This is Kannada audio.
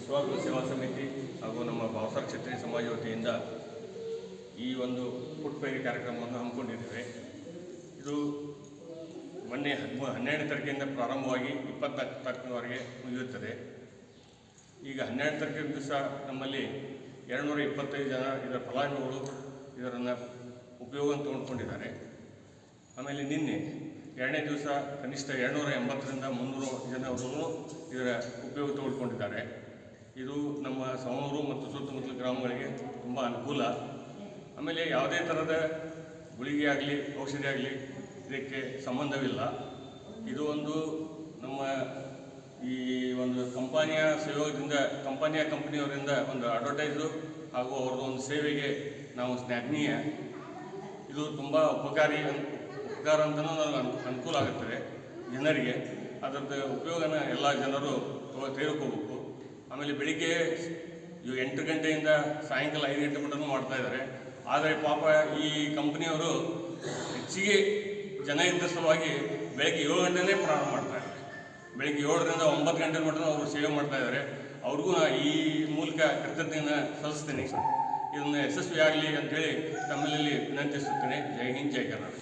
ವಿಶ್ವಾಸ ಸೇವಾ ಸಮಿತಿ ಹಾಗೂ ನಮ್ಮ ಭಾವಸಾರ್ ಕ್ಷತ್ರಿಯ ಸಮಾಜ ವತಿಯಿಂದ ಈ ಒಂದು ಪುಟ್ಪೈರಿ ಕಾರ್ಯಕ್ರಮವನ್ನು ಹಮ್ಮಿಕೊಂಡಿದ್ದೇವೆ. ಇದು ಮೊನ್ನೆ ಹದಿಮೂ, ಹನ್ನೆರಡನೇ ತಾರೀಕಿಂದ ಪ್ರಾರಂಭವಾಗಿ ಇಪ್ಪತ್ನಾಲ್ಕು ತಾರೀಕಿನವರೆಗೆ ಮುಗಿಯುತ್ತದೆ. ಈಗ ಹನ್ನೆರಡು ತಾರೀಕಿನ ದಿವಸ ನಮ್ಮಲ್ಲಿ ಎರಡುನೂರ ಇಪ್ಪತ್ತೈದು ಜನ ಇದರ ಫಲಾನುಭವಿಗಳು ಇದರನ್ನು ಉಪಯೋಗ ತೊಗೊಂಡ್ಕೊಂಡಿದ್ದಾರೆ ಆಮೇಲೆ ನಿನ್ನೆ ಎರಡನೇ ದಿವಸ ಕನಿಷ್ಠ ಎರಡುನೂರ ಎಂಬತ್ತರಿಂದ ಮುನ್ನೂರು ಜನವರು ಇದರ ಉಪಯೋಗ ತೆಗೆದುಕೊಂಡಿದ್ದಾರೆ ಇದು ನಮ್ಮ ಸಮೂರು ಮತ್ತು ಸುತ್ತಮುತ್ತಲ ಗ್ರಾಮಗಳಿಗೆ ತುಂಬ ಅನುಕೂಲ. ಆಮೇಲೆ ಯಾವುದೇ ಥರದ ಗುಳಿಗೆ ಆಗಲಿ, ಔಷಧಿ ಆಗಲಿ ಇದಕ್ಕೆ ಸಂಬಂಧವಿಲ್ಲ. ಇದು ಒಂದು ನಮ್ಮ ಈ ಒಂದು ಕಂಪನಿಯ ಸಹಯೋಗದಿಂದ, ಕಂಪನಿಯ ಕಂಪನಿಯವರಿಂದ ಒಂದು ಅಡ್ವರ್ಟೈಸು ಹಾಗೂ ಅವ್ರದ್ದು ಒಂದು ಸೇವೆಗೆ ನಾವು ಸ್ನಾಗ್ನೀಯ. ಇದು ತುಂಬ ಉಪಕಾರಿ ಉಪಕಾರ ಅಂತಲೂ ಅನು, ಅನುಕೂಲ ಆಗುತ್ತದೆ ಜನರಿಗೆ. ಅದರದ್ದು ಉಪಯೋಗನ ಎಲ್ಲ ಜನರು ತಗೊ- ತೆಗೆದುಕೋಬೇಕು. ಆಮೇಲೆ ಬೆಳಿಗ್ಗೆ ಎಂಟು ಗಂಟೆಯಿಂದ ಸಾಯಂಕಾಲ ಐದು ಗಂಟೆ ಮಟ್ಟನೂ ಮಾಡ್ತಾ ಇದ್ದಾರೆ. ಆದರೆ ಪಾಪ ಈ ಕಂಪ್ನಿಯವರು ಹೆಚ್ಚಿಗೆ ಜನ ಇದ್ದ ಸಲುವಾಗಿ ಬೆಳಗ್ಗೆ ಏಳು ಗಂಟೆನೇ ಪ್ರಾರಂಭ ಮಾಡ್ತಾ ಇದ್ದಾರೆ. ಬೆಳಿಗ್ಗೆ ಏಳರಿಂದ ಒಂಬತ್ತು ಗಂಟೆ ಮಟ್ಟನೂ ಅವರು ಸೇವೆ ಮಾಡ್ತಾ ಇದ್ದಾರೆ. ಅವ್ರಿಗೂ ಈ ಮೂಲಕ ಕೃತಜ್ಞತೆಯನ್ನು ಸಲ್ಲಿಸ್ತೀನಿ. ಇದನ್ನು ಯಶಸ್ವಿಯಾಗಲಿ ಅಂತೇಳಿ ತಮ್ಮಲ್ಲಿ ವಿನಂತಿಸುತ್ತೇನೆ. ಜೈ ಹಿಂದ್, ಜೈ ಕರ್ನಾಟಕ.